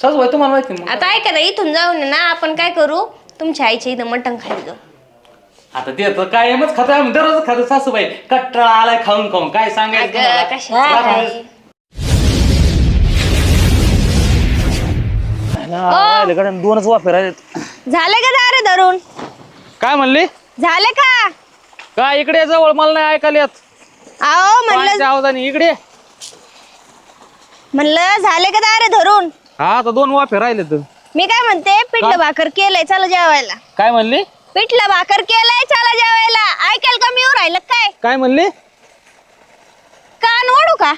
सासूबाई तुम्हाला माहिती आहे मग. आता ऐका ना इथून जाऊन ना आपण काय करू? तुमच्या आईच्या इथं मटण खायला जाऊ. आता ते तर कायमच खातो आम्ही दररोज खातो सासूबाई. कट्टाळा आलाय खाऊन खाऊन काय सांगायचं तुम्हाला? काय? दोनच वाफे राहिलेत. झाले का दारे धरून? काय म्हणली? झाले का? काय इकडे जवळ मला नाही ऐकायला येत. आओ म्हणलं पाण्याच्या आवाजाने इकडे. म्हणलं झाले का दारे धरून? हा आता दोन वाफे राहिले तर. मी काय म्हणते पिठलं भाकर केलंय चला जेवायला. काय म्हणली? पिठलं भाकर केलंय चला जेवायला. ऐकाल का मी येऊ राहिलं काय? काय म्हणली? कान ओढू का?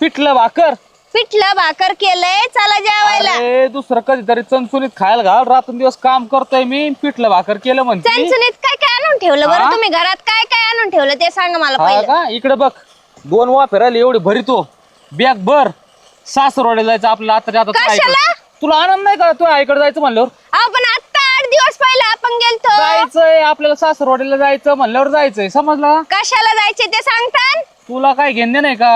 पिठलं भाकर? पिठलं भाकर केलंय चला जेवायला. अरे दुसरं कधीतरी चणचुनीत खायला घाल. रातून दिवस काम करतोय मी पिठलं भाकर केलं म्हणते. चणचणीत काय काय आणून ठेवलं बरं हा? तुम्ही? घरात काय काय आणून ठेवलं ते सांगा मला हा पहिलं. का? इकडे बघ. दोन वाफे राहिले एवढे भरितो बॅग भर. सासरवाडीला जायचं आपल्याला आता कशाला? आईकडे. तुला आनंद नाही का? तू आईकडे जायचं म्हणल्यावर? आपण आता आठ दिवस पहिले आपण गेलतो. जायचंय आपल्याला सासरवाडीला जायचं म्हणल्यावर जायचंय समजलं? कशाला जायचे ते सांगतान? तुला काय घेणे नाही का?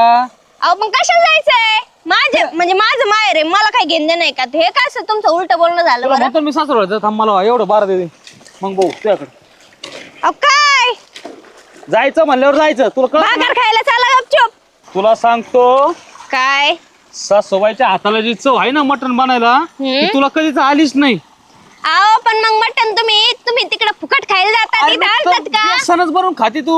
अहो पण कशाला जायचंय? माझे म्हणजे माझं माहेर आहे मला काही घेणं नाही का? हे काय असं तुमचं उलट बोलणं झालं तुला बरं? म्हणतो मी सासरवाडीला थांब मला एवढं बारा दे दे. मग भाऊ तुझ्याकडे. अहो काय? जायचं म्हणल्यावर जायचं तुला कळत नाही? भाकर खायला चला गपचूप. तुला सांगतो काय? सासूबाईच्या हाताला जी चव आहे ना मटण बनायला ती. तुला कधीच आलीच नाही अहो पण मग मटण तुम्ही तुम्ही तिकडे फुकट खायला जाता अरे तिथं मग आणतात तर का बेसनच बनवून खाती तू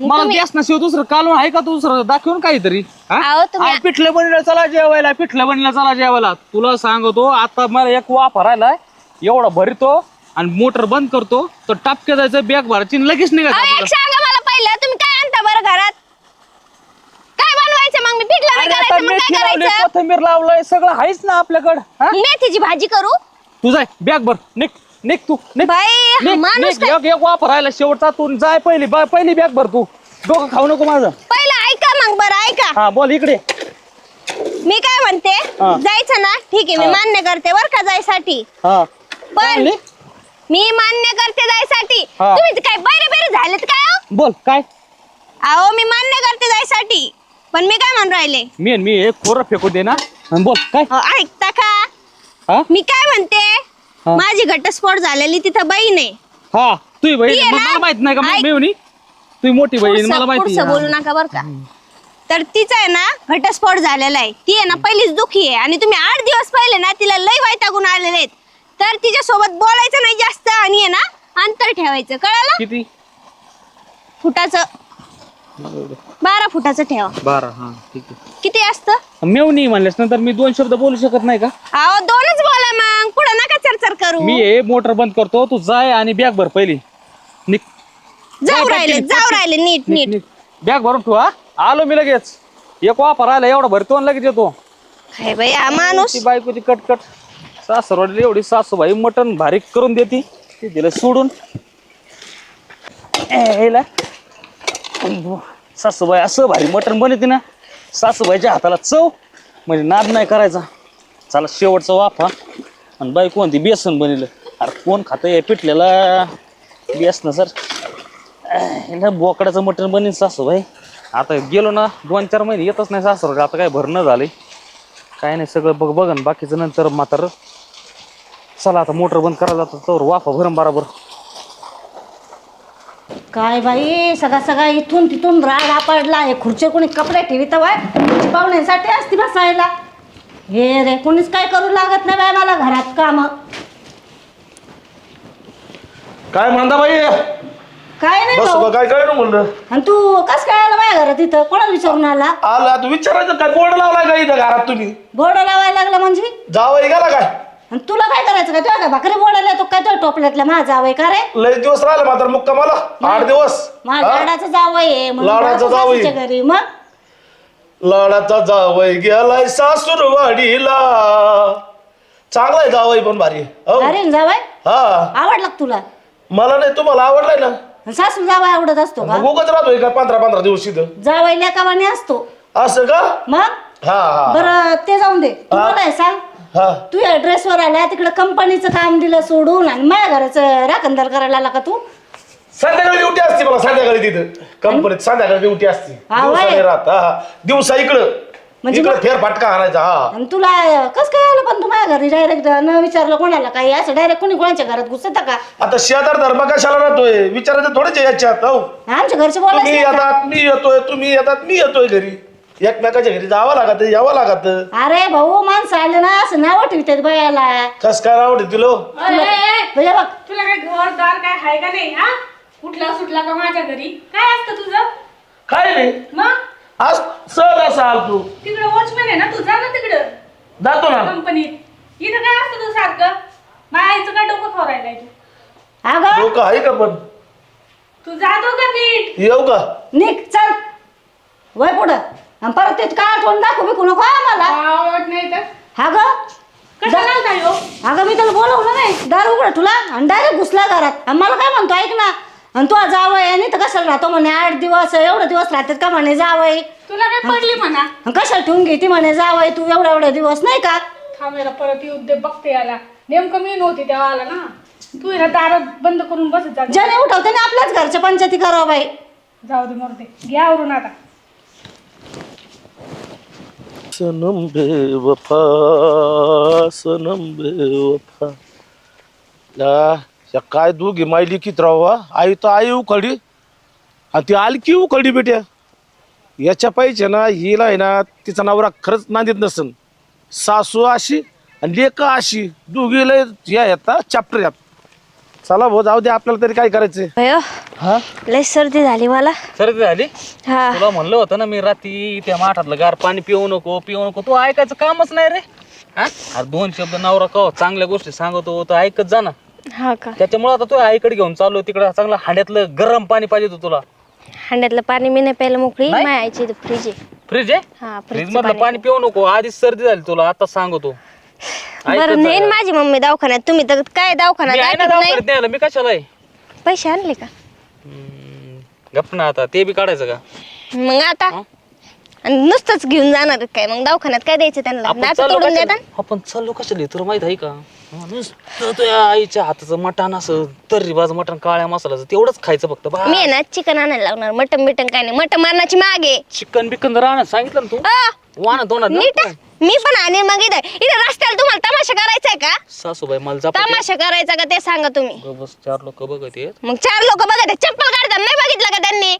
मला तुम्ही- बेसनाशिवाय दुसरं कालून आहे का तू दुसरं दाखवून काहीतरी हा? अहो, तुम्ही- आ, पिठलं बनलं चला जेवायला पिठलं बनलं चला जेवायला तुला सांगतो आता मला एक वाफ राहिलाय एवढा भरतो आणि मोटर बंद करतो तर टापके जायचं बॅग भरायची आणि लगेच निघायचं अहो, एक. सांगा मला पहिलं तुम्ही काय आणता बरं घरात बनवायचं मग मी पिठलं नाही अरे आता करायचं मग मेथी काय लावली करायचं कोथिंबीर लावलंय सगळं आहेच ना आपल्याकडं हा? मेथीची भाजी करू तू जाय बॅग भर निघ निघ तू निघ बाई हा निघ, माणूस निघ. एक एक वापर राहिला शेवटचा तू जाय पहिली बा- पहिली बॅग भर तू डोकं खाऊ नको माझं पहिलं ऐका मग बरं ऐका हा बोल इकडे मी काय म्हणते हा. जायचं ना ठीक आहे मी हा. मान्य करते बर का जायसाठी हा पण म्हणली? मी मान्य करते जायसाठी हा. तुम्ही काय बैरे बैरे झालेत काय हो? बोल काय अहो मी मान्य करते जायसाठी पण मी काय म्हणून राहिले? मी आणि मी एक खोरं फेकू दे ना आणि बोल काय? अहो, ऐकता का? हा? मी काय म्हणते? हा. माझी घटस्फोट झालेली तिथं बहीण आहे. हा तुझी बहीण ती आहे मग ना? मला माहीत नाही का? ऐक. मी तुझी मोठी बहीण पुढचं- मला माहिती पुढचं बोलू आहे. नका बर का. तर तिचा आहे ना घटस्फोट झालेला आहे. ती आहे ना पहिलीच दुखी आहे. आणि तुम्ही आठ दिवस पहिले ना तिला लय वैतागून आलेले आहेत. तर तिच्या सोबत बोलायचं नाही जास्त आणि आहे ना अंतर ठेवायचं. कळालं? किती? फुटाचं. बारा फुटाचं ठेवा. बारा हा ठीक आहे. किती असतं? मेवणी म्हणल्यास नंतर मी दोन शब्द बोलू शकत नाही का? अहो दोनच बोला मग. पुढे नका चरचर करू. मी हे मोटर बंद करतो. तू जाय आणि बॅग भर पहिली. निघ जाऊ राहिले जाऊ. राहिले नीट नीट. बॅग भरून ठेवा आलो मी लगेच. एक वापर आला एवढा भरतो आणि लगेच येतो. काय बाई हा माणूस. ती बायकोची कटकट. सासरवाडीला एवढी सासूबाई मटण भारी करून देते. ती दिलं सोडून. ए, हेला. सासूबाई असं भारी मटण बनते ना सासूबाईच्या हाताला चव म्हणजे नाद नाही करायचा. चला शेवटचा वाफा. आणि बाई कोणती बेसन बनवलं? अरे कोण खातं या पिटलेला बेसन सर. हिला बोकडाचं मटण बनेल सासूबाई. आता गेलो ना दोन चार महिने येतच नाही सासरवाडी आता काय भरणं झाले काय नाही सगळं बघ बघन. बाकीचं नंतर म्हातार. चला आता मोटर बंद करायला जातो. तर वाफा भरम बरोबर. काय बाई सगळा सगळा इथून तिथून राडा पडला. हे खुर्ची कोणी कपडे ठेवीत बाय पाहुण्यासाठी असती बसायला. हे रे कोणीच काय करू लागत नाही बाय मला घरात काम. काय म्हणता बाई? काय नाही बस भाऊ. काय काय ना म्हणलं? आणि तू कस काय आला माझ्या घरात इथं? कोणाला विचारून आला? आला तू विचारायचं काय? बोर्ड लावलाय का इथं घरात तुम्ही? बोर्ड लावायला लागला म्हणजे? जावई गेला काय? आणि तुला काय करायचं काय तुला काय भाकरी बोर्डाला तो काय तो टोपल्यातला माझा जावय का रे? लय दिवस राहिला मात्र मुक्का मला. आठ दिवस. माझा हा? लाडाचा जावय आहे म्हणून लाडाचा. सासूच्या घरी मग? लाडाचा जावई गेलाय सासूरवाडीला. चांगला आहे जावई पण भारी हो. अरे जावय हा. आवडला का तुला? मला नाही तुम्हाला आवडलाय ना. आणि सासू जावय आवडत असतो का? मग उगाच राहतोय का पंधरा पंधरा दिवस इथं? जावय लेकावाने असतो. असं का? मग? हा हा बरं ते जाऊन दे. तू हा. मला हे सांग. हा. तू या ड्रेसवर आला तिकडे कंपनीचं काम दिलं सोडून आणि माझ्या घराचं राखणदार करायला आला का तू. संध्याकाळी ड्युटी असते मला संध्याकाळी तिथं. कंपनीत संध्याकाळी ड्युटी असते. हा, दिवसा वय. नाही राहत. हा दिवसा इकडं. म्हणजे इकडं मग- फेर फटका आणायचा हा. आणि तुला कस काय आलं पण घरी डायरेक्ट न विचारलं कोणाला काही असं डायरेक्ट कोणी कोणाच्या घरात घुसत का? आता शेजार धर्म कशाला राहतोय. विचारायचं थोडेच आहे याच्यात हो आमच्या घरचे तुम्ही बोलायचं येतात मी येतोय तुम्ही येतात मी येतोय घरी. एकमेकाच्या घरी जावं लागत यावं लागत. अरे भाऊ माणसं आले ना असं नाव ठेवतात बायाला. कस काय आवडत दिलो म्हणजे बघ. तुला काय घरदार काय आहे का नाही हा? कुठला सुटला का माझ्या घरी? काय असतं तुझं? काय नाही. मग? आज सहज असा आल तू. तिकडं वॉचमॅन आहे ना तू जा ना तिकडं. जातो ना. कंपनीत. इथं काय असतं तू सारखं? मायाचं काय डोकं खोरायला तू? अगं. लोक आहे का पण? तू जातो का नीट? येऊ का? निक चल. वय पुढं. आणि परत ते काय आठवण दाखवू बिकू नको आम्हाला आवड नाही तर हा ग? कशाला हो अगं मी त्याला बोलवलं नाही. दार उघड तुला आणि डायरेक्ट घुसला घरात. आणि मला काय म्हणतो ऐक ना. आणि तू जावय आणि तर कशाला राहतो म्हणे? आठ दिवस एवढे दिवस राहतात का म्हणे जावय तुला काय पडली म्हणा? कशाला ठेवून घेते म्हणे जावय तू एवढे एवढे दिवस नाही का? थांबेला परत येऊ दे बघते याला. नेमकं मी नव्हती तेव्हा आला ना. तू ह्या दारात बंद करून बसत जा ज्याने उठवते ना आपल्याच घरच्या पंचायती करावं बाई. जाऊ दे मरते घ्या आवरून आता. सनम बेवफा सनम बेवफा या या काय दोघी मायली कित राहावा आई तर आई उखडी. आणि ती आलकी की उखडी बेट्या. याच्या पाहिजे ना हिला आहे ना तिचा नवरा खरंच नांदीत नसन. सासू अशी आणि लेखा अशी. दोघीला या येतात चॅप्टर यात. चला भाऊ जाऊ दे आपल्याला तरी काय हा? लय सर्दी झाली मला. सर्दी झाली? हा. तुला म्हणलं होतं ना मी रात्री त्या माठातलं गार पाणी पिऊ नको पिऊ नको. तू ऐकायचं कामच नाही रे. हा? अरे दोन शब्द नवरा कव चांगल्या गोष्टी सांगतो तर ऐकत जा ना. हा का? त्याच्यामुळे आता तू आईकडे घेऊन चाललो तिकडं चांगलं हांड्यातलं गरम पाणी पाहिजे होतं तुला. हांड्यातलं पाणी मी नाही प्यायला मोकळी नाही? माय आईची फ्रीज आहे. फ्रीज आहे? हा फ्रीज फ्रीज मधलं पाणी पिऊ नको आधीच सर्दी झाली तुला आता सांगतो. ऐकत बरं जा. नेईन माझी मम्मी दवाखान्यात. तुम्ही तर काय मी दवाखान्यात आहे ना दाखवत नाही? दवाखान्यात न्यायला, मी कशाला आहे? पैसे आणले का? हम्म, गप्प ना आता ते बी काढायचं का? मग आता? आणि नुसतंच घेऊन जाणार काय? मग दवाखान्यात काय द्यायचं त्यांना? आपण दात चाललो तोडून कशाला? देतात? आपण चाललो कशाला? तुला माहीत आहे का? हा, नुसतं तुझ्या आईच्या हाताचं मटण असं तर्री बाज मटण काळ्या मसाल्याचं तेवढंच खायचं फक्त. मी आहे ना चिकन आणायला लागणार मटन बिटन काय नाही. मटन मारण्याची मागे चिकन बिकन जर आणत सांगितलं ना तू? अ, वाना तोंडात ना. नीट मी पण आणि मग इथं. इथं रस्त्याला तुम्हाला तमाशा करायचा आहे का? सासूबाई मला जापा तमाशा करायचा का ते सांगा तुम्ही. बस चार लोक बघत आहेत. मग चार लोक बघत आहेत, चप्पल काढतात नाही बघितलं का त्यांनी?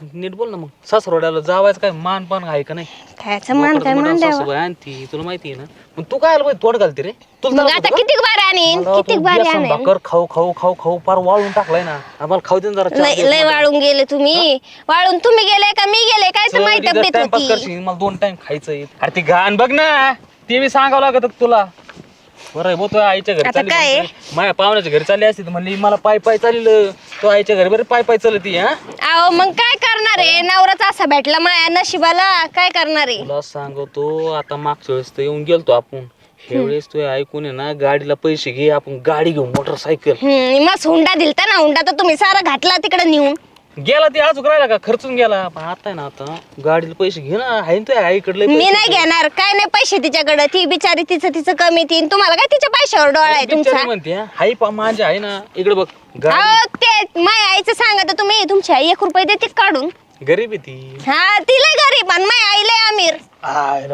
नीट बोल ना मग. सासरवाड्याला जावायचं काय मान पान आहे का नाही? खायचं मान काय मान द्यावं सासूबाई आणती तुला माहिती आहे ना? मग तू काय आलं तोड घालते रे? तुला मग आता? किती बार आणीन? किती तू बार आणीन? भाकर खाऊ खाऊ खाऊ खाऊ फार वाळून टाकलाय ना. आम्हाला खाऊ दे ना जरा चार लय दिवस लयमध्ये. वाळून गेले तुम्ही. वाळून तुम्ही गेले का मी गेले? काय तर माहिती इथं तब्येत टाइमपास होती करशील. मला दोन टाइम खायचंय. अरे ती घाण बघ ना. ते बी सांगावं लागत होतं तुला. बरं आहे, भाऊ तुझ्या आईच्या घरी आता चालली काय? आहे? म्हणते. माझ्या पाहुण्याच्या घरी चालली असती तर म्हणली मला पाय पाय चाललं तो आईच्या घरी बरं पाय पाय चालती हा? अहो मग काय करणार आहे? नवराच असा भेटला माया नशिबाला. काय करणार आहे? तुला सांगतो आता मागच्या वेळेस तर येऊन गेलतो आपण. ह्यावेळेस तू ऐकून आहे ना गाडीला पैसे घे आपण गाडी घेऊ मोटरसायकल हम्म मस्त हुंडा दिलता ना हुंडा तर तुम्ही सारा घातला तिकडे नेऊन. गेला ते अजून राहिला का? खर्चून गेला. पण आता आहे ना आता गाडीला पैसे घे ना. आहे ना तुझ्या आईकडले मी नाही घेणार. काय नाही पैसे तिच्याकडे. ती बिचारी तिचं तिचं कमी तीन तुम्हाला काय तिच्या पैशावर डोळा आहे तुमचा? म्हणते हा. हाय पा माझ्या आहे ना. इकडे बघ. गाडी अहो ते माय आईचं सांगा तर तुम्ही. तुमची आई एक रुपये देते काढून. गरीब आहे ती. हा तिला गरीब आणि माय आईला अमीर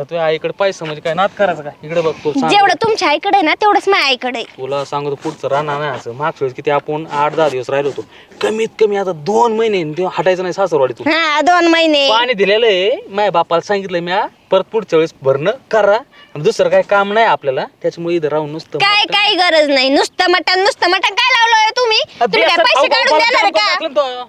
तुझ्या आईकडे पैसा म्हणजे काय? नात करायचं का इकडे बघ सांग. जेवढं तुमच्या आईकडे आहे ना तेवढंच माझ्या आईकडे आहे. तुला सांगतो पुढचं राहणार नाही असं. मागच्या वेळेस किती आपण आठ दहा दिवस राहिलो होतो. कमीत कमी आता दोन महिने हटायचं नाही सासरवाडी तू. हा दोन महिने. पाणी दिलेलं आहे. माझ्या बापाला सांगितलंय मी हा, परत पुढच्या वेळेस भरणं करा. आणि दुसरं काही काम नाही आपल्याला. त्याच्यामुळे इथं राहून नुसतं काय काय गरज नाही. नुसतं मटण नुसतं मटण काय लावलंय तुम्ही? तुम्ही काय पैसे काढून देणार आहे का?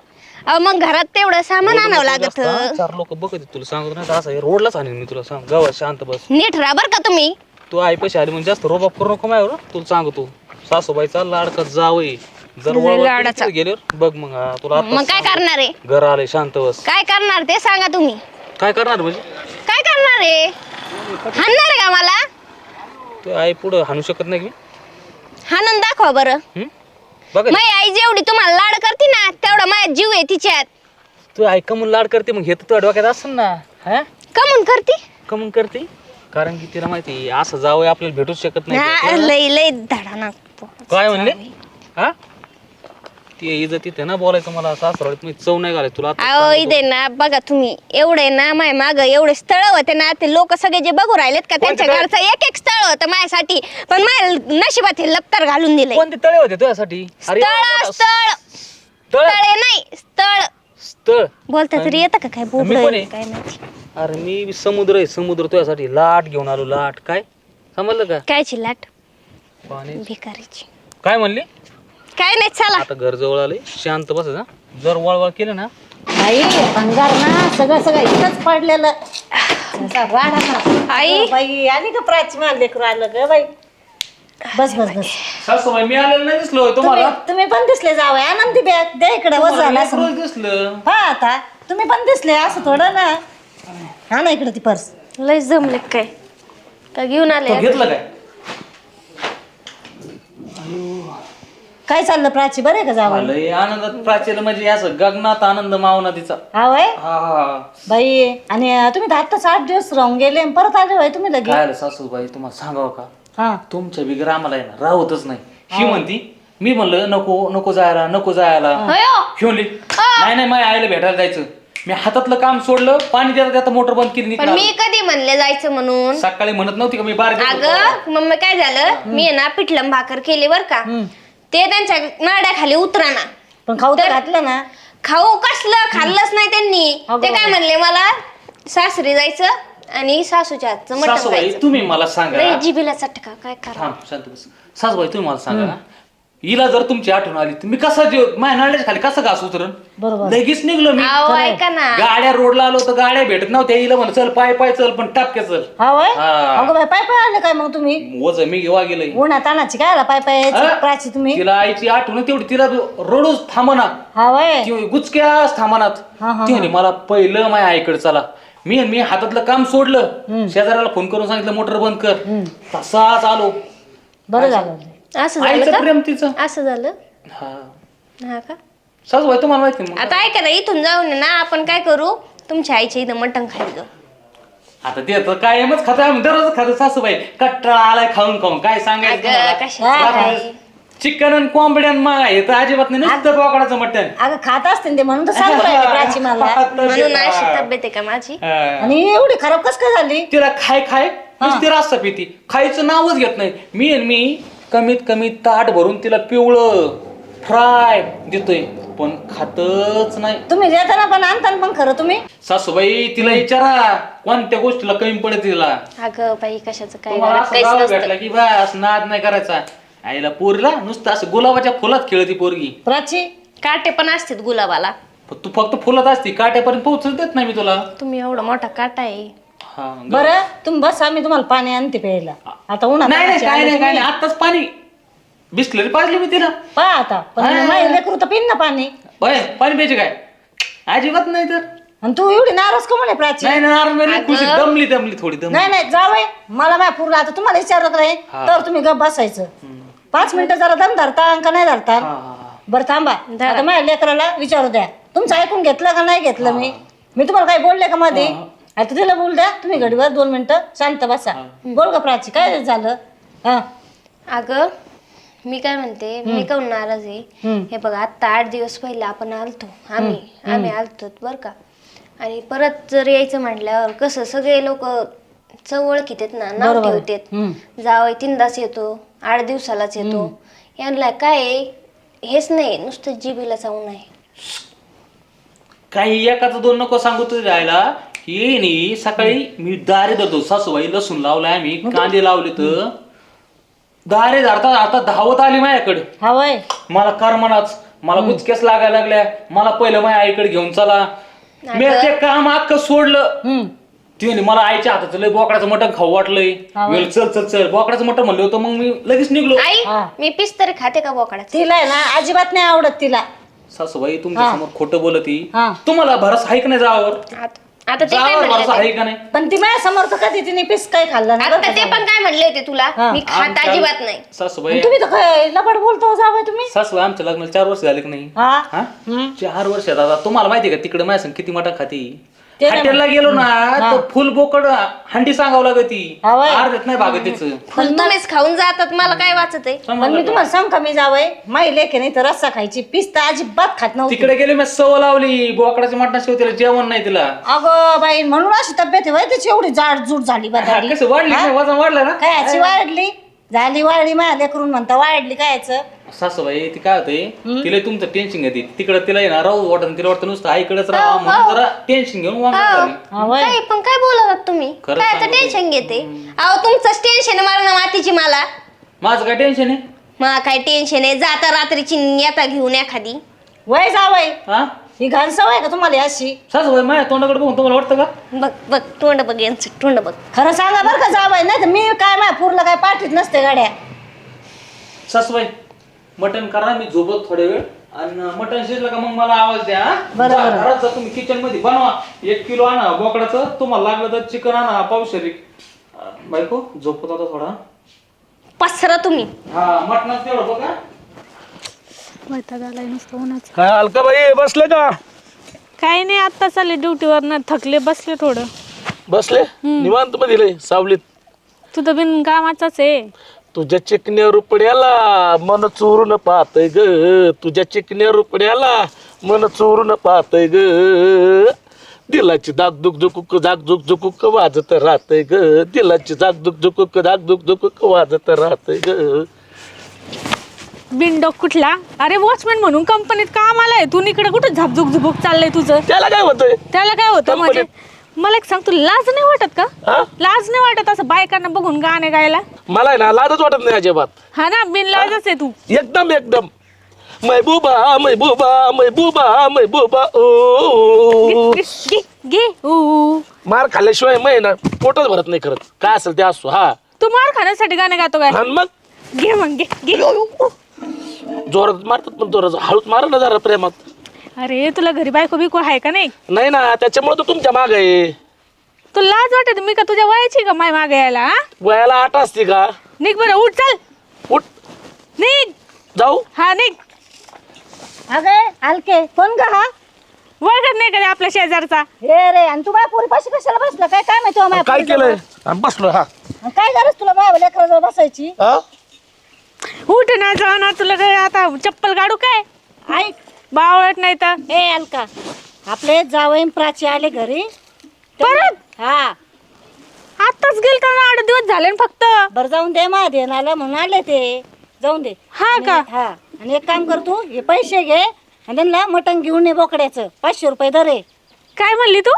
अहो मग घरात तेवढं सामान आणावं लागत. चार लोक बघत आहेत तुला सांगतो ना असं रोडलाच आणेल मी तुला सांग. गावात शांत बस. नीट राहा बरं का तुम्ही. तू आई पैसे आले म्हणजे जास्त रोबाप करू नको माझ्यावर तुला सांगतो. सासूबाईचा लाडका जावई. जर लय वळवळ लाडाचा. केली गेल्यावर बघ मग हा, तुला आत्ताच मग काय सांगतो. करणार आहे? घर आले शांत बस. काय करणार ते सांगा तुम्ही. काय करणार म्हणजे? काय करणार आहे? हाणणार आहे का मला? तू आई पुढं हाणू शकत नाही की हाणून दाखवा बरं. हं? बघ माई आई जेवढी तुम्हाला लाड करते ना तेवढा माझ्या जीव आहे तिच्यात. तू आई कमून लाड करते मग हे तर तुझ्या डोक्यात असेल ना हा? कमून करते? कमून करते? कारण की तिला माहिती आहे, असं जावं आपल्याला भेटूच शकत नाही हा, लय लय धडा ना काय म्हणले? हा? ती तिथे ना बोलायचं मला सासरवाडीत मी चव नाही घालायचं तुला आता अहो इथे ना बघा तुम्ही एवढे ना माय माग एवढे स्थळ होते ना ते लोक सगळे जे बघू राहिलेत का त्यांच्या घरचं एक एक स्थळ होतं माझ्यासाठी पण माझ्या नशिबात हे लपतर घालून दिले कोणते तळे होते तुझ्यासाठी? अरे स्थळ स्थळ. तळ स्थळे नाही स्थळ. स्थळ? बोलता तरी येतं का काय कोण आहे? काय माहिती. अरे मी समुद्र आहे समुद्र तुझ्यासाठी लाट घेऊन आलो लाट. काय? समजलं का? कायची लाट? पाणी. भिकारीची. काय म्हणली? काय नाही चला. आता घर जवळ आले शांत बस हा जर वळवळ केलं ना. बाई भंगार ना सगळं सगळं इथंच पडलेलं. असा राडा ना. आई. बाई आली का प्राची माल लेकरू आलं ग बाई? बस बस बस. सासूबाई मी आलेलं नाही दिसलो तुम्ही तुम्हाला? तुम्ही पण दिसले जावं आनंदी बॅग द्या इकडे वर झाला असं. रोज दिसलं. हा आता. तुम्ही पण दिसले असं थोडं ना. हा ना इकडे ती पर्स. लय जमले काय? का घेऊन तो आले घेतलं काय? काय चाललं प्राची? बरं आहे का जावं लय आनंदात प्राचीला म्हणजे असं गगनात आनंद मावना तिचा. हा वय? हा हा बाई आणि तुम्ही तर आत्ताच आठ दिवस राहून गेले आणि परत आले होय तुम्ही लगे काय आलं सासूबाई तुम्हाला सांगावं का? हा. तुमच्या बिगर आम्हाला आहे ना राहतच नाही. ही. म्हणती मी म्हणलं नको नको जायला नको जायला. ही. म्हणली नाही नाही माझ्या आईला भेटायला जायचं. मी हातातलं काम सोडलं पाणी देता देता मोटर बंद केली पण निघालो. मी कधी म्हणले जायचं म्हणून? सकाळी म्हणत नव्हती का मी बारा अगं मम्मी काय झालं? मी आहे ना पिठलं भाकर केली बर का. ते त्यांच्या नाड्याखाली उतराना. पण खाऊ तर घातलं ना. खाऊ कसलं? खाल्लंच नाही त्यांनी. अगं ते काय म्हणले मला सासरी जायचं आणि सासूच्या हातचं मटण सासूबाई खायचं. तुम्ही मला सांगा. जिबीला चटका काय करा? थांब शांत बस. सासूबाई तुम्ही मला सांगा हिला जर तुमची आठवण आली तर मी कसा जीव माझ्या नाल्याच्या खाली कसं घास उतरण बरोबर. लगेच निघलो मी. अहो ऐका ना. गाड्या रोडला आलो तर गाड्या भेटत नव्हत्या. हिला म्हण चल पाय पाय चल पण टापके चल. हा वय हा. अगं बाई पाय पाय आले काय मग तुम्ही? वज मी घेवा गेलोय. उन्हा तानाची काय आला पाय पाय यायची? हा? प्राची तुम्ही? तिला आईची आठवण तेवढी. तिला रडूच थांबना हा वय ती गुचक्याच थांबनात हा, हा, ती म्हणे मला पहिलं माझ्या आईकडे चला. मी मी हातातलं काम सोडलं. शेजाऱ्याला फोन करून सांगितलं मोटर बंद कर. तसाच आलो. बरं झालं. असं झालं आईचं का? प्रेम तिचं? असं झालं? हा. हा का? सासूबाई तुम्हाला माहिती मग. आता ऐका ना इथून जाऊन आहे ना आपण काय करू? तुमच्या आईच्या इथं मटण खायचं आता ते तर कायमच खातो आम्ही दररोज खातो सासूबाई कट्टाळा आलाय खाऊन खाऊन काय अगं सांगायचं चिकन आणि कोंबड्यान मग हे तर अजिबात नाही नुसतं बोकडाचं मटण. अगं खात असते ते म्हणून तर सांगू राहिले प्राची मला. म्हणून अशी तब्येत आहे का माझी? हा. आणि एवढी खराब कस काय झाली? तिला खाय खाय नुसती रास्ता पिती. खायचं नावच घेत नाही. मी आणि मी कमीत कमी ताट भरून तिला पिवळं फ्राय देतोय. पण खातच नाही. तुम्ही देताना पण आणताना पण खरं तुम्ही? सासूबाई तिला विचारा कोणत्या गोष्टीला कमी पडते तिला? अगं बाई कशाचं काय तुम्हाला घरात असं काहीच गाव नसतं भेटला की बस नाद नाही करायचा. आईला पोरीला नुसतं असं गुलाबाच्या फुलात खेळती पोरगी. प्राची? काटे पण असतात गुलाबाला. पण तू फक्त फुलात असती काट्यापर्यंत पोहोचत देत नाही मी तुला. तुम्ही एवढा मोठा काटा आहे. हा ग- बरं तुम्ही बस आम्ही तुम्हाला पाणी आणते प्यायला. आता उन्हा नाही नाही काय नाही काय. नाही. आत्ताच पाणी. बिस्लरी पाजली मी तिला पहा आता. पण हा. लेकरू तर पिन ना पाणी. बाय पाणी प्यायचे काय? अजिबात नाही तर. आणि तू एवढी नाराज का म्हणे प्राची? नाही ना खुशी दमली दमली थोडी दमली. नाही नाही जावय मला माय पुरला. आता तुम्हाला विचारलं का नाही हा. तर तुम्ही गप बसायचं. पाच मिनिटं जरा दम धरता का नाही धरता? हा, हा, हा. बरं थांबा. आता माझ्या लेकराला विचारू द्या. तुमचं ऐकून घेतलं का नाही घेतलं मी? मी तुम्हाला काही बोलले का मध्ये आता तिला बोल द्या तुम्ही घडीवर दोन मिनिटं शांत बसा. बोल का प्राची काय झालं? हा. अगं मी काय म्हणते मी काऊन नाराज आहे. हे बघा आता आठ दिवस पहिले आपण आलतो आम्ही आम्ही आलतो बर का? आणि परत जर यायचं म्हटल्यावर कसं सगळे लोक चवळखीत आहेत ना नाव. ठेवतात. जावई तीनदाच येतो आठ दिवसालाच येतो. यांना काय हेच नाही नुसतं जिबीला जाऊन आहे. काही एकाच दोन नको सांगू तू राहायला ही नी सकाळी मी दारे धरतो. सासूबाई लसूण लावलाय आम्ही कांदे लावले तर. दारे धरता धरता धावत आली माझ्याकडे. हा वय मला करमनाच मला गुचक्यास लागायला लागल्या. मला पहिलं माझ्या आईकडे घेऊन चला. मी ते काम अख्खं सोडलं. हम्म. ती म्हणे मला आईच्या हाताचं लय बोकडाचं मटण खाऊ वाटलंय. मी म्हणलं, चल चल चल. बोकडाचं मटण म्हणलं होतं मग मी लगेच निघलो. आई हा. मी पीस तरी खाते का बोकडाचं? तिला आहे ना अजिबात नाही आवडत तिला. सासूबाई तुमच्यासमोर खोटं बोलती. हा. तुम्हाला भरस आहे का नाही जावावर? आता आता ते काय म्हणले भरसा होते? आहे का नाही? पण ती माझ्यासमोर तर कधी तिने पीस काय खाल्लं नाही आता ते? पण काय म्हणले होते तुला? हा. मी खात आमच्या- अजिबात नाही. सासूबाई तुम्ही तर काय लबाड बोलतो जावय तुम्ही? सासूबाई आमच्या लग्नाला चार वर्ष झाले की नाही. हा? हा? चार वर्षात आता तुम्हाला माहिती आहे का तिकडे माझ्या संग किती मटण खाती? ते हॉटेलला गेलो ना तर फुल बोकड हंडी सांगावं लागत ती. नाही भागत त्याच फुल तुम्हीच खाऊन जातात मला काय वाचत आहे? पण मी तुम्हाला सांग का मी जावय? माई लेखे नाही तर रस्सा खायची पीस तर अजिबात खात नव्हती. तिकडे गेले मी सव लावली बोकडाच्या मटणाशिवाय तिला जेवण नाही तिला. अगं बाई म्हणून अशी तब्येत आहे वय त्याची एवढी जाड जूट झाली कसं वाढली नाही, वजन वाढलं ना? काय याची वाढली? झाली वाढली माझ्या लेकरून म्हणता वाढली काय याचं? सासूबाई ती काय होते तिला तुमचं टेन्शन घेते. तिकडे तिला आहे ना राहू वाटत तिला वाटतं नुसतं आईकडेच राहा म्हणून जरा टेन्शन घेऊन झाली हा. पण काय बोलत तुम्ही? काय. टेन्शन घेते? अहो तुमचंच टेन्शन मार ना मातीची मला. माझं काय टेन्शन आहे? मला काय टेन्शन आहे? जाता रात्रीची येता घेऊन एखादी. वय जावय हा? ही घाण सवय का तुम्हाला ही अशी? सासूबाई माझ्या तोंडाकडे बघून तुम्हाला वाटतं का? बघ बघ तोंड बघ यांचं तोंड बघ. खरं सांगा बरं का जावय नाही तर मी काय माझ्या पूरला काय पाठीत नसते गाड्या. सासूबाई मटन करा मी झोपत थोडे वेळ. आणि मटन शिजलं का मग मला आवाज द्या हा? बरं, जा, बरं. घरात जा तुम्ही किचनमध्ये बनवा. एक किलो आणा बोकडाचं. तुम्हाला लागलं तर चिकन आणा पावशेरी अं, बायको झोपत होता थोडा पसरा तुम्ही. हा मटणाचं तेवढं बघा. काय अलका बाई बसले का? काही नाही आता चालले ड्युटीवर थकले बसले थोडं. बसले? निवांत मध्ये लय, सावलीत. तू तर बिन कामाचाच आहे. तुझ्या चिकन्या रुपड्याला मन चोरून पाहतय ग. तुझ्या चिकन्या रुपड्याला मन चोरून पाहतय ग. दिलाची दाग दुख झुकुक दाग झुक झुकुक वाजत राहतय ग. दिलाची दाग दुख झुकुक दाग दुख झुकुक वाजत राहतय ग. बिनडोक कुठला? अरे वॉचमॅन म्हणून कंपनीत कामाला आहे तू इकडे कुठं झापझुक झुबुक चाललंय तुझं? त्याला काय होतंय? त्याला काय होतं म्हणजे? मला एक सांग तू लाज नाही वाटत का? हा? लाज नाही वाटत असं बायकांना बघून गाणे गायला? मला आहे ना लाजच वाटत नाही अजिबात. हा ना बिन लाजच आहे तू. एकदम एकदम. महबूबा महबूबा महबूबा महबूबा ओ. घे घे- घे ऊ. मार खाल्ल्याशिवाय मै ना पोटच भरत नाही खरंच काय असेल ते असो हा. तू मार खाण्यासाठी गाणे गातो काय? आणि मग? घे मग घे घे. जोरात मारतात पण जोरात. हळूच मारा ना जरा प्रेमात. अरे तुला घरी बायको बिको आहे का नाही? नाही ना त्याच्यामुळे तर तुमच्या माग आहे. तू लाज वाटत मी का तुझ्या वयाची का माय मागे यायला हा? वयाला आठ असते का? निघ बरं उठ चल. उठ. निघ. जाऊ. हा निघ. अगं हलके कोण का हा. वळखत नाही कधी आपल्या शेजारचा? हे रे आणि तू माझ्या पोरी पाशी कशाला बसला? काय काय माहिती हो माझ्या काय पोरीजवळ? केलंय? आणि बसलो हा. आणि काय गरज तुला माझ्या लेकराजवळ बसायची? हा? उठ ना ना तुला काय आता चप्पल काढू काय? ऐक. बावळत नाही तर. ए अलका. आपले जावईन प्राची आले घरी. परत? हा. आताच गेल तर आठ दिवस झाले ना फक्त. बर जाऊन दे मा दे आलं म्हणून आले ते. जाऊन दे. हा का? आणि- हा. आणि एक काम कर तू हे पैसे घे आणि त्यांना मटण घेऊन ये बोकड्याचं. पाचशे रुपये दरे काय म्हणली तू?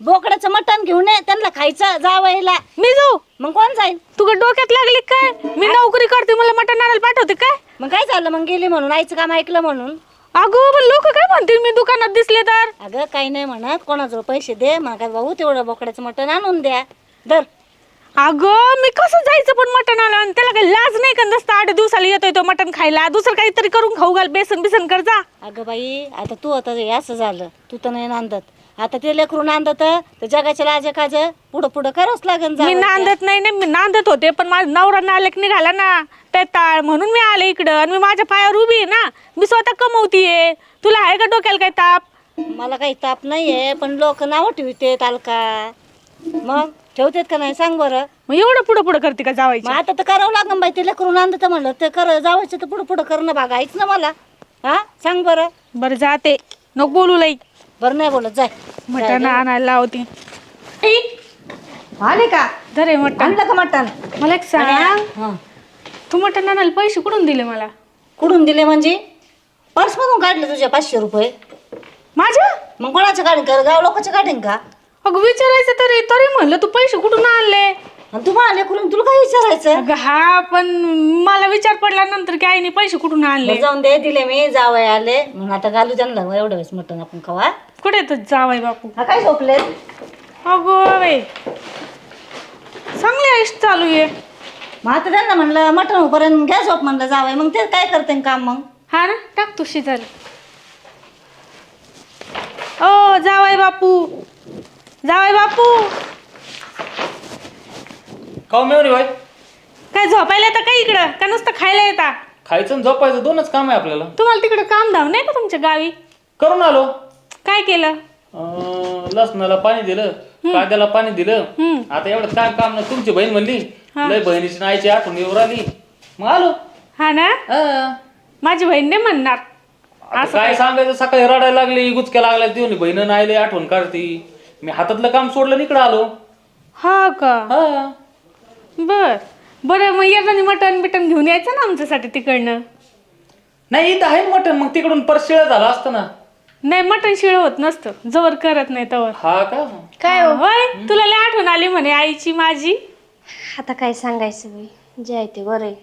बोकड्याचं मटण घेऊन ये त्यांना खायचं जावईला मी जाऊ. मग कोण जाईल? तू का डोक्यात लागली काय मी नोकरी करते मला मटण आणायला पाठवते काय मग काय झालं? मग गेली म्हणून आईचं काम ऐकलं म्हणून. अगो पण लोक काय म्हणतील? मी दुकानात दिसले तर. अगं काही नाही म्हणत. कोणाजवळ पैसे दे. मग भाऊ तेवढं बोकड्याचं मटण आणून द्या. दर अगं मी कसं जायचं पण मटण आलं आणि त्याला काही लाज नाही का? नसतं आठ दिवसाला येतोय तो मटण खायला. दुसरं काहीतरी करून खाऊ घाल. बेसन बिसन कर जा. अगं बाई आता तू आता हे असं झालं. तू तर नाही नांदत. आता ते लेकरू नांदत तर जगाच्या लाजे काज पुढं पुढं करावंच लागेल मी जावं नांदत नाही ना मी नांदत होते पण माझा नवरा नालेक निघाला ना ते ताळ म्हणून मी आले इकडं आणि मी माझ्या पायावर उभी आहे ना मी स्वतः कमवतीये. तुला आहे का डोक्याला काय ताप. मला काही ताप नाहीये पण लोक नावं ठेवते तालका मग ठेवतेत का नाही सांग बरं? मग एवढं पुढं पुढं करते का मग जावायचं आता तर करावं लागेल बाई ते लेकरू नांदत म्हणलं ते कर जावायचं तर पुढं पुढं करणं आहेच ना मला. हा सांग बरं. बरं जाते. नको बोलू लाई. बरं नाही बोलत जाय. मटण आणायला लावते. आले का? धरे मटण. आणलं का मटण? मला एक सांग. हा? तू मटण आणायला पैसे कुठून दिले मला? कुठून दिले म्हणजे? पर्समधून काढले तुझ्या पाचशे रुपये. माझ्या? मग कोणाचं काढीन का गाव लोकांचं काढीन का? अगं विचारायचं तरी तरी म्हणलं तू पैसे कुठून आणले? आणि तू मला लेकरून तुला काय विचारायचं? अगं हा पण मला विचार पडला नंतर की आईने पैसे कुठून आणले? बरं जाऊन दे दिले मी जावय आले. म्हणून आता घालू त्यांना. एवढं वेळेस मटण आपण खवा कुठे तर जावाय बापू? हा काय झोपले अगं बाई चांगली आयुष चालू आहे मग आता त्यांना म्हणलं मटण होईपर्यंत घ्या झोप म्हणलं जावय मग ते काय करते काम मग? हा ना टाक तू शिजायला. ओ जावाय बापू. जावाय बापू. काव मेवणी बाई? काय झोपायला येतं का इकडं? का नुसतं खायला येता? खायचं आणि झोपायचं दोनच काम आहे आपल्याला. तुम्हाला तिकडं काम धाव नाही का तुमच्या गावी? करून आलो. काय केलं? अं, लसणाला पाणी दिलं कांद्याला पाणी दिलं. आता एवढं काय काम नाही. तुमची बहीण म्हणली लय बहिणीची आईची आठवण येऊ राहिली. मग आलो. हा ना? हा. माझी बहीण नाही म्हणणार. आता काय सांगायचं? सकाळी रडायला लागली गुचक्या लागल्या देऊन बहीण नाही लय आठवण काढती मी हातातलं काम सोडलं आणि इकडं आलो. हा का? हा. बर. बरं मग येताना मटण बिटन घेऊन यायचं ना आमच्यासाठी तिकडनं? नाही इथं आहे मटण. मग तिकडून परत शिळा झाला असतं ना. नाही मटण शिळ होत नसतं. जवळ करत नाही तवर. हा का? काय हो? होय तुला लय आठवण आली म्हणे आईची माझी. आता काय सांगायचं बाई? जे आहे ते बरं आहे.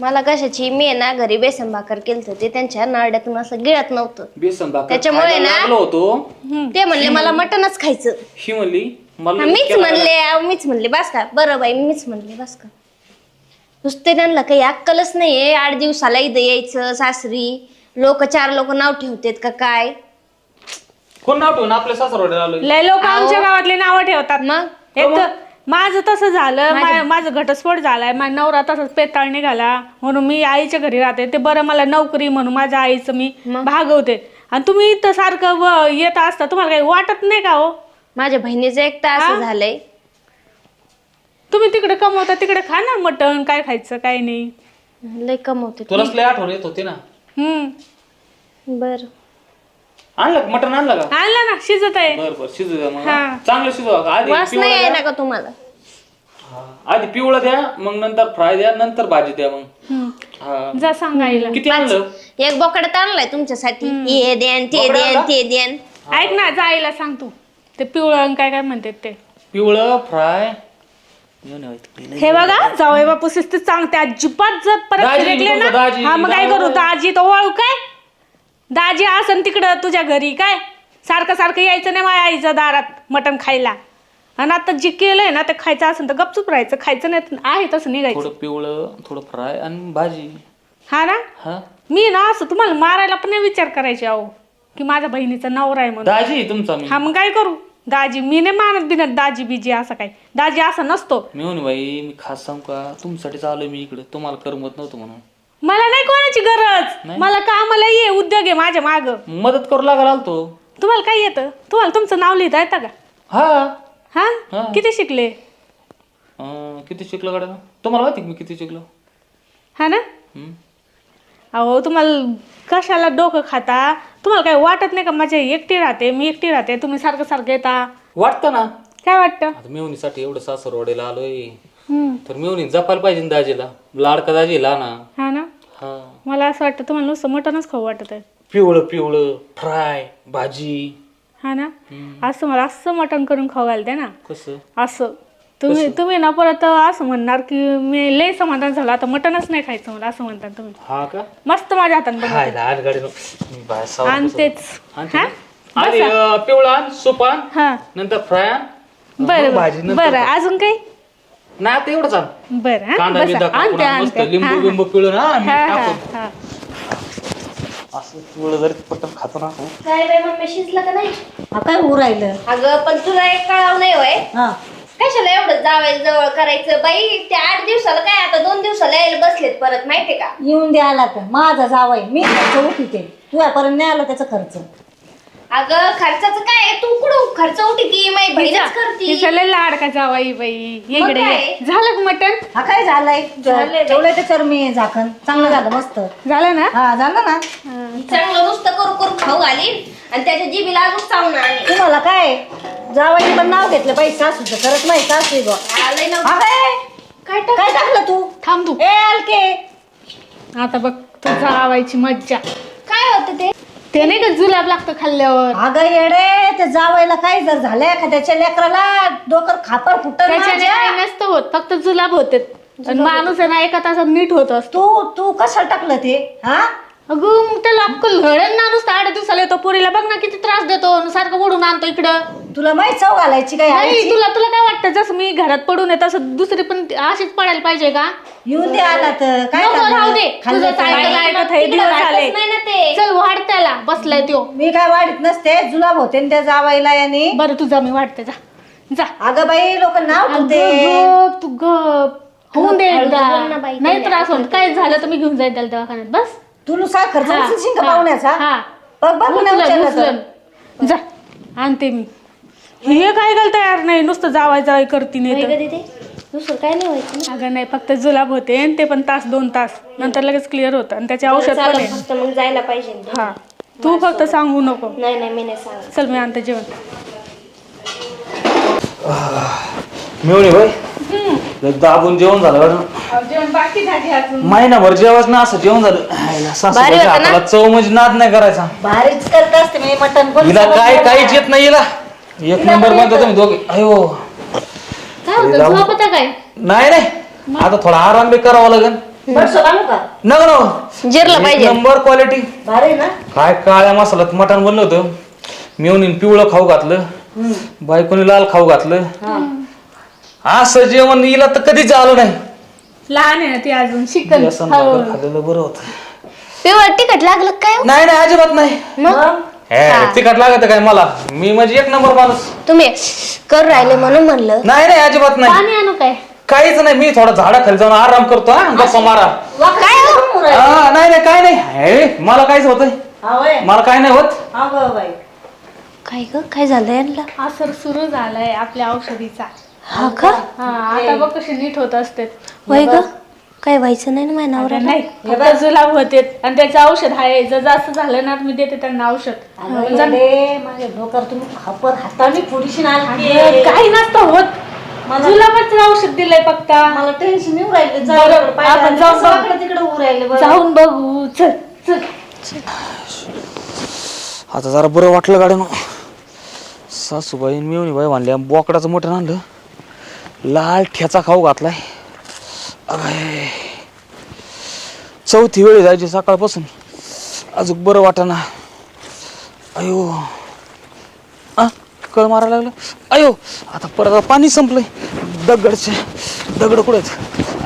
मला कशाची मी आहे ना घरी बेसन भाकर केलं ते त्यांच्या नारड्यातून असं गिळत नव्हतं. बेसन भाकर त्याच्यामुळे खायला ना- लागलो होतो. ते म्हणले मला मटणच खायचं. ही म्हणली मला हा, मीच इतक्या म्हणले अहो, मीच म्हणले बस का? बरं बाई मीच म्हणले बस का? नुसते त्यांना काही अक्कलच नाहीये. आठ दिवसाला इथं यायचं सासरी. लोक चार लोक नाव ठेवतेत का काय? कोण नाव ठेवून? आपल्या सासरवाड्याला आलोय. लय लोक आमच्या गावातले नावं ठेवतात. मग? एक तर माझं तसं झालं मा- माझं घटस्फोट झालाय माझा नवरा तसंच पेताळ निघाला म्हणून मी आईच्या घरी राहते. ते बरं मला नोकरी म्हणून माझ्या आईचं मी भागवते. आणि तुम्ही इथं सारखं व- येत असता तुम्हाला काही वाटत नाही का हो? माझ्या बहिणीचं एक तर असं झालंय. तुम्ही तिकडे कमवता तिकडे खा ना मटण काय खायचं काय नाही? लय कमवते तुलाच लय आठवण येत होती ना. हम्म. बर. आणलं का? मटण आणलं का? आणलं ना शिजत आहे. बर बर शिजू द्या मग. हा. चांगलं शिजू का आधी वास पिवळं नाही आहे द्या. ना का तुम्हाला? हा. आधी पिवळं द्या मग नंतर फ्राय द्या नंतर भाजी द्या मग. हम्म. हा. जा सांगायला किती आणलं? एक बोकडत आणलाय तुमच्यासाठी. हे देन ते बोकडं आणलं? ते देन ऐक ना जायला सांग तू. ते पिवळं काय काय म्हणतात ते? पिवळं फ्राय हे बघा जावई बापू शिस्त सांगते अजिबात जर परत दाजी, फिरकले तुमचं ना दाजी, हा मग काय करू जावई. दाजी तो वाळू काय? दाजी असन तिकडं तुझ्या घरी काय? सारखं सारखं यायचं नाही माझ्या आईच्या दारात मटण खायला. आणि आता जे केलंय ना ते खायचं असेल तर गपचूप राहायचं खायचं नाही तर आहे तसं निघायचं. थोडं पिवळं थोडं फ्राय आणि भाजी. हा ना? हा. मी ना असं तुम्हाला मारायला पण नाही विचार करायचे अहो. की माझ्या बहिणीचा नवरा आहे म्हणून. दाजी आहे तुमचा मी. हा मग काय करू? दाजी मी नाही मानत बिनत दाजी बिजी असं काय दाजी असं नसतो. मी म्हणे बाई मी खास सांगू का? तुमच्यासाठीच आलोय मी इकडे. तुम्हाला करमत नव्हतं म्हणून. मला नाही कोणाची गरज. मला कामाला ये उद्योग आहे माझ्या माग. मदत करू लागायला आलतो. तुम्हाला काय येतं? तुम्हाला तुमचं नाव लिहिता येतं का? हा. हा? हा. किती शिकले? अं, किती शिकलो गाड्या? तुम्हाला माहिती का मी किती शिकलो? हा ना. अहो तुम्हाला कशाला डोकं खाता? तुम्हाला काय वाटत नाही का माझे एकटी राहते मी एकटी राहते तुम्ही सारखं सारखं येता? वाटतं ना. काय वाटतं? आता मेवणीसाठी एवढं सासरवाडीला आलोय. हम्म. तर मेवणी जपायला पाहिजे ना दाजीला. लाडका दाजीला ना हा ना? हा. मला असं वाटतं तुम्हाला नुसतं मटणच खाऊ वाटत आहे. पिवळं पिवळं फ्राय भाजी. हा ना? असं मला असं मटण करून खाऊ घालते ना. कसं? असं. तुम्ही तुम्ही ना परत असं म्हणणार की मी लय समाधान झालं. आता मटणच नाही खायचं मला असं म्हणतात तुम्ही. हा का? मस्त माझ्या हातात बनवते. खायला आठ गाडी मी बाहेर सावरत आणि बसलो. तेच. आणते हा? ना? आधी अं, पिवळा आण, सूप आण हा. नंतर फ्राय आण. बरं भाजी बरं नंतर बरं अजून काही? नाही आता एवढंच आण. बरं हा? कांदा बिंदा बसा. कापून आणते आण मस्त. आणते. लिंबू हा, बिंबू पिळून हा मीठ हा, हा, टाकून. हा. असं पिवळं जरी पटकन खातो ना आपण. काय बाई मम्मी शिजलं का नाही? हा काय होऊ राहिलं? अगं पण तुला एक कळाव नाही वय हा. कशाला एवढं जावायचं जवळ करायचं? बाई त्या आठ दिवसाला काय आता दोन दिवसाला यायला बसलेत परत माहितीये का? येऊन द्या आला तर. माझा जावाय मी खर्च उठीते. तुझ्यापर्यंत नाही आला त्याचा खर्च. अगं खर्चाचं काय तू कुठं खर्च उठी ती माझी बहीणच करती. तिचा लय लाडका जावाई बाई? ये मग इकडे ये. काय? झालं का मटण? हा काय झालंय? ठेवलंय त्याच्यावर मी झाकण चांगलं झालं मस्त. झालं ना? हा झालं ना? चांगलं नुसतं करू करू खाऊ घालीन आणि त्याच्या जिबीला अजून चावून आणीन. तुम्हाला काय? जावाई पण नाव घेतलं पाहिजे सासूचं. खरंच माहिती सासू आहे बुवा. हा, लय नव्हतं. हा काय? काय टाक- काय टाकलं? तू? थांब तू. ए अलके आता बघ तू जावायची मज्जा. काय होतं ते? ते नाही का जुलाब लागतं खाल्ल्यावर? अगं येडे ते जावायला काय जर झालं एखाद्याच्या लेकराला डोकर खापर फुटत त्याच्याने काही नसतं होत फक्त जुलाब होते. आणि माणूस आहे ना एका तासात नीट होत असतो. तू तू कशाला टाकलं ते हा? अगं मग त्याला अक्कल घडेल ना नुसतं आठ दिवसाला येतो पोरीला. बघ ना किती त्रास देतो सारखं ओढून आणतो इकडं. तुला माहीत चव घालायची काय नाही आईची? तुला तुला काय वाटतं जसं मी घरात पडून येत असं दुसरी पण अशीच पडायला पाहिजे का? येऊन दे आला तर. काय नको? राहू दे. खाल्लं तुझं तर ऐकत नाही. ऐकत तिकडं दिवस वाटच आले नाही ना ते. चल वाढ त्याला. बसलाय त्यो. मी काय वाढत नसते जुलाब होते न त्या जावायला याने. बरं तुझा मी वाढते जा. जा. अगं बाई लोक नाव अगं ठेवते. गप तू गप. होऊन दे एकदा. नाही त्रास होत. काय झालं तर मी घेऊन जाईल त्याला दवाखान्यात. बस. तू नुसार खर्च हा, उचलशील का हा, पाहुण्याचा? हा. बघ बघ पुन्हा उचलन, उचललं तर. उचलन. जा आणते मी. हे काय घाल तयार नाही. नुसतं जावाय जावाय करते नाही तर. दुसरं काय नाही व्हायचं ना. अगं नाही फक्त जुलाब होते आणि ते पण तास दोन तास. नंतर लगेच क्लिअर होतं आणि त्याचे औषध पण चालेल, आहे. फक्त मग जायला पाहिजे ना. हा. तू फक्त सांगू नको. नाही नाही मी नाही सांगत. चल मी आणते जेवण. मिळून भाई दाबून जेवण झालं बरं. जेवण बाकी झाली अजून. महिनाभर जेवायच ना असं जेवण झालं. आईला सासूबाईच्या होतं ना? हाताला चव म्हणजे नाद नाही करायचा. भारीच करत असते मी मटण पण हिला काय. काहीच येत नाही हिला. एक नंबर बनतो तुम्ही दोघे. अयो. काय होतं जाऊ. झोपता काय? नाही नाही. आता थोडा आराम बी करावा लागेल. बडसो आणू का? जिरलं पाहिजे. नंबर क्वालिटी भारी ना? काय काळ्या मसाल्यात मटण बनलं होतं. मिळून पिवळं खाऊ घातलं. बायकोनी लाल खाऊ घातलं. असं जेवण हिला तर कधीच आलं नाही. लहान आहे ना ती अजून शिकल व्यसन खाल्लेलं बरं होतं. पिवळ तिखट लागलं काय? हो? नाही नाही अजिबात नाही. मग? हे, तिखट लागत काय मला? मी म्हणजे एक नंबर माणूस. तुम्ही कर राहिले म्हणून म्हणलं. नाही नाही अजिबात नाही. पाणी आणू काय? काहीच नाही मी थोडा झाडाखाली जाऊन आराम करतो हा गप्पा मारा. काय हो? हा, नाही नाही काय नाही. हे, मला काहीच होतंय. हा वय. मला काय नाही होत. हा बाई. काय ग? काय झालं यांना असर सुरू झालाय आपल्या औषधीचा. हा का? हा आता बघ कशी नीट होत असते. वय ग? काय व्हायचं नाही ना माझ्या नवऱ्याला? नाही फक्त जुलाब होते आणि त्याचं औषध आहे. जर जास्त झालं ना मी देते त्यांना औषध. अगं, येडे, माझ्या डोक्यावर तुम्ही खापर हाताने पुढीशी अगं, काही नसतं होत. मला- जुलाबाचं औषध दिलंय फक्त. मला टेन्शन येऊ राहिले. बरं, आपण जाऊ बघ. तिकडे उभं राहिले. बरं. जाऊन बघू. चल. चल. आता जरा बरं वाटलं गाड्यानं सासूबाई मिळून बाई म्हणल्या बोकडाचं मोठं आणलं लाल ठेचा खाऊ घातलाय. अगाय. चौथी वेळ जायची सकाळपासून. अजून बरं वाटाना. अयो. आ कळ मारायला लागलं? अयो आता परत पाणी संपलंय. दगडचे दगड कुठेच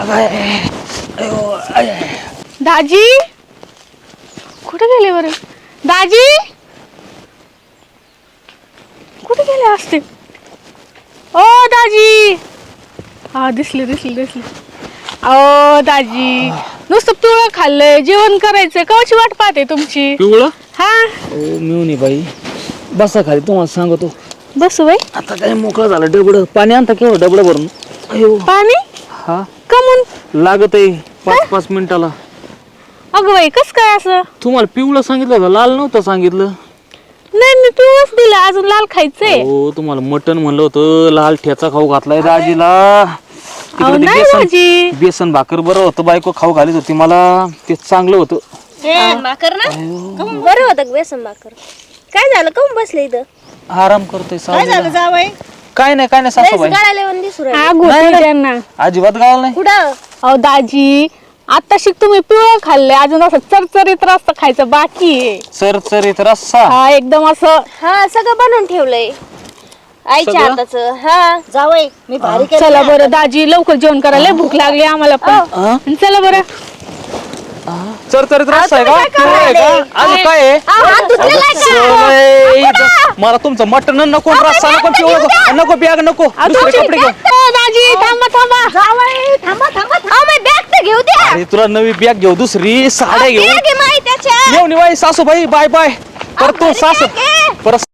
अगाय अयो अय दाजी? कुठे गेले बरं? दाजी? कुठे गेले असते ओ दाजी! हा दिसले दिसले दिसले. ओ दाजी नुसतं पिवळं खाल्लंय. जेवण करायचं. कवाची वाट पाहते तुमची? पिवळं? हा? ओ मिळून बाई बसा खाली तुम्हाला सांगतो. बसू बाई. आता काय मोकळं झालं डबड पाणी आणता केव्हा डबड भरून. अयो. पाणी? हा. कमून? लागत आहे पाच पाच मिनिटाला. अगं बाई कस काय असं? तुम्हाला पिवळं सांगितलं होतं लाल नव्हतं सांगितलं. नाही मी पिवळंच दिलं. अजून लाल खायचंय. हो तुम्हाला मटन म्हणलं होतं लाल ठेचा खाऊ घातलाय दाजीला अहो, तिकडे ते नाही बेसन भाकर बरं होतं बायको खाऊ घालीत होती मला. ते चांगलं होतं. भाकर ना? बरं होतं बेसन भाकर? काय झालं? काऊन बसले इथं. आराम करतोय काय सावलीला. नाही काय नाही सासूबाई. गळाले पण दिसू राहिले. आग होती त्यांना. अजिबात गाव नाही. कुठं? अहो दाजी आता शिक तुम्ही पिवळं खाल्ले अजून असं चरचरीत रस्ता खायचं बाकी आहे. चरचरीत रस्सा? हा एकदम असं हा सगळं बनवून ठेवलंय. आईच्या सगळं? हाताचं. हा जावई मी भारी केलं चला बरं दाजी लवकर जेवण करायला लय भूक लागली आम्हाला पण. चला बरं. चरचरीत रस्सा आहे का? आहे काय आहे? अहो, हात धुतलेला आहे का? चलय इथं. मला तुमचं मटण नको रस्सा नको पिवळं नको नको बॅग नको. दुसरे तुमची- कपडे घेऊ अहो, दाजी थांबा थांबा. थांबा थांबा अहो, मी बॅग तर घेऊ द्या. अरे तुला नवी बॅग घेऊ दुसरी साड्या घेऊ. आहे माहिती त्याच्या. येऊन बाई सासूबाई बाय बाय. पर तू सासू आहे.